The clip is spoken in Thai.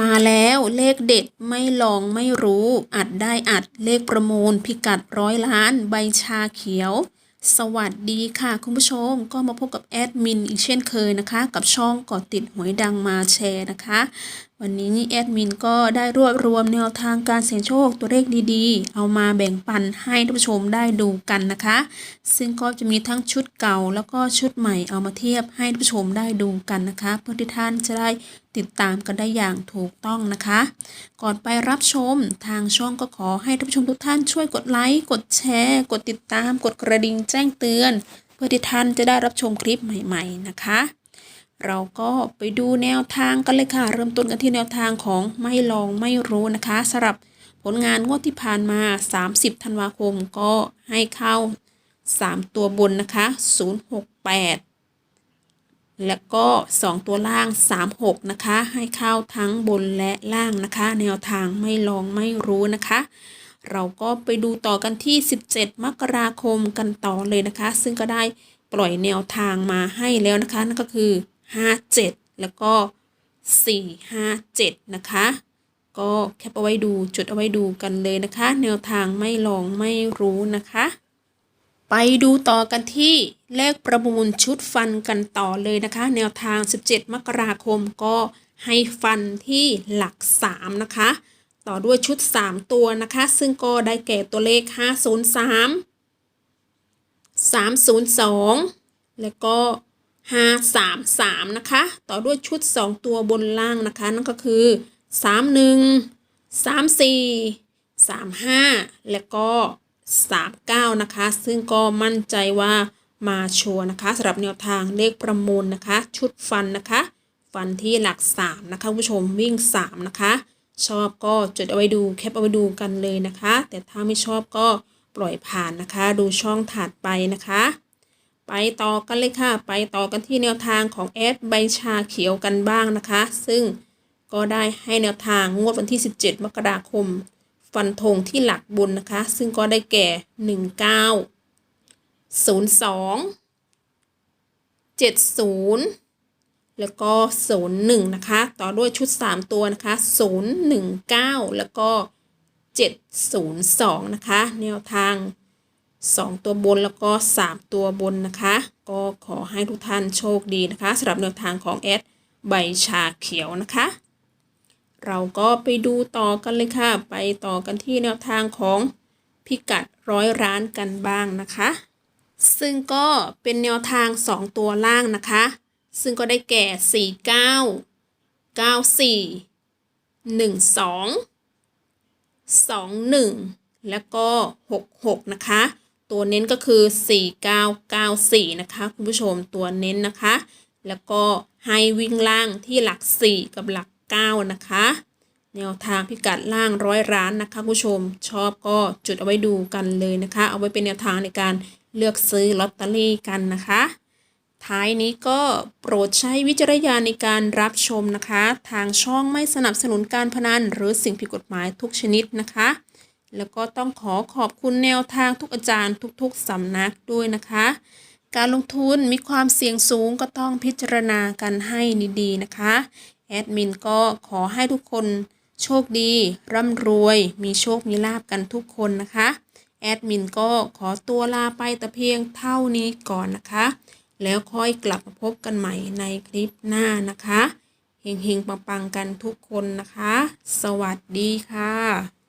มาแล้วเลขเด็ดไม่ลองไม่รู้ อัดได้อัดเลขประมูล พิกัดร้อยล้าน ใบชาเขียว สวัสดีค่ะคุณผู้ชมก็มาพบกับแอดมินอีกเช่นเคยนะคะ กับช่องกอดติดหวยดังมาแชร์นะคะ วันนี้นี่แอดมินก็ได้รวบรวมแนวทางการเสี่ยงโชคตัวเลขดีๆ เอามาแบ่งปันให้ท่านผู้ชมได้ดูกันนะคะ ซึ่งก็จะมีทั้งชุดเก่าแล้วก็ชุดใหม่เอามาเทียบให้ท่านผู้ชมได้ดูกันนะคะ เพื่อที่ท่านจะได้ติดตามกันได้อย่างถูกต้องนะคะ ก่อนไปรับชมทางช่องก็ขอให้ท่านผู้ชมทุกท่านช่วยกดไลค์กดแชร์ กดติดตาม กดกระดิ่งแจ้งเตือน เพื่อที่ท่านจะได้รับชมคลิปใหม่ ๆ นะคะ เราก็ไปดูแนวทางกันเลยค่ะ เริ่มต้นกันที่แนวทางของไม่ลองไม่รู้นะคะสำหรับผลงานงวดที่ผ่านมา 30 ธันวาคมก็ให้เข้า 3 ตัวบนนะคะ 068 แล้วก็ 2 ตัวล่าง 36 นะคะ ให้เข้าทั้งบนและล่างนะคะ แนวทางไม่ลองไม่รู้นะคะ เราก็ไปดูต่อกันที่ 17 มกราคมกันต่อเลยนะคะ ซึ่งก็ได้ปล่อยแนวทางมาให้แล้วนะคะ นั่นก็คือ 57 แล้วก็ 457 นะคะ ก็แคปเอาไว้ดูจดเอาไว้ดูกันเลยนะคะ แนวทางไม่ลองไม่รู้นะคะ ไปดูต่อกันที่เลขประมูลชุดฟันกันต่อเลยนะคะ แนวทาง 17 มกราคมก็ให้ฟันที่หลัก 3 นะคะ ต่อด้วยชุด 3 ตัวนะคะ ซึ่งก็ได้แก่ตัวเลข 503 302 แล้วก็ 533 นะคะ ต่อด้วยชุด 2 ตัวบนล่างนะคะ นั่นก็คือ 31 34 35 แล้วก็ 39 นะคะ ซึ่งก็มั่นใจว่ามาชัวร์นะคะสำหรับแนวทางเลขประมูลนะคะ ชุดฟันนะคะ ฟันที่หลัก 3 นะคะผู้ชมวิ่ง 3 นะคะ ชอบก็จดเอาไว้ดูแคปเอาไว้ดูกันเลยนะคะ แต่ถ้าไม่ชอบก็ปล่อยผ่านนะคะ ดูช่องถัดไปนะคะ ไปต่อกันเลยค่ะ ไปต่อกันที่แนวทางของแอดใบชาเขียวกันบ้างนะคะ ซึ่งก็ได้ให้แนวทางงวดวันที่ 17 มกราคม ฟันธงที่หลักบนนะคะ ซึ่งก็ได้แก่ 19 02 70 แล้วก็ 01 นะคะ ต่อด้วยชุด 3 ตัวนะคะ 019 แล้วก็ 702 นะคะ แนวทาง 2 ตัวบนแล้วก็ 3 ตัวบนนะคะ ก็ขอให้ทุกท่านโชคดีนะคะสำหรับแนวทางของแอดใบชาเขียวนะคะ เราก็ไปดูต่อกันเลยค่ะ ไปต่อกันที่แนวทางของพิกัดร้อยร้านกันบ้างนะคะ ซึ่งก็เป็นแนวทาง 2 ตัวล่างนะคะ ซึ่งก็ได้แก่ 49 94 12 21 แล้วก็ 66 นะคะ ตัวเน้นก็คือ 4994 นะคะ คุณผู้ชมตัวเน้นนะคะ แล้วก็ให้วิ่งล่างที่หลัก 4 กับหลัก 9 นะคะ แนวทางพิกัดล่างร้อยร้านนะคะคุณผู้ชมชอบก็จุดเอาไว้ดูกันเลยนะคะ เอาไว้เป็นแนวทางในการเลือกซื้อลอตเตอรี่กันนะคะ ท้ายนี้ก็โปรดใช้วิจารณญาณในการรับชมนะคะ ทางช่องไม่สนับสนุนการพนันหรือสิ่งผิดกฎหมายทุกชนิดนะคะ แล้วก็ต้องขอขอบคุณแนวทางทุกอาจารย์ทุกๆสำนักด้วยนะคะ การลงทุนมีความเสี่ยงสูงก็ต้องพิจารณากันให้ดีๆนะคะ แอดมินก็ขอให้ทุกคนโชคดี ร่ำรวย มีโชคมีลาบกันทุกคนนะคะ แอดมินก็ขอตัวลาไปแต่เพียงเท่านี้ก่อนนะคะ แล้วค่อยกลับมาพบกันใหม่ในคลิปหน้านะคะเฮงๆปังๆกันทุกคนนะคะ สวัสดีค่ะ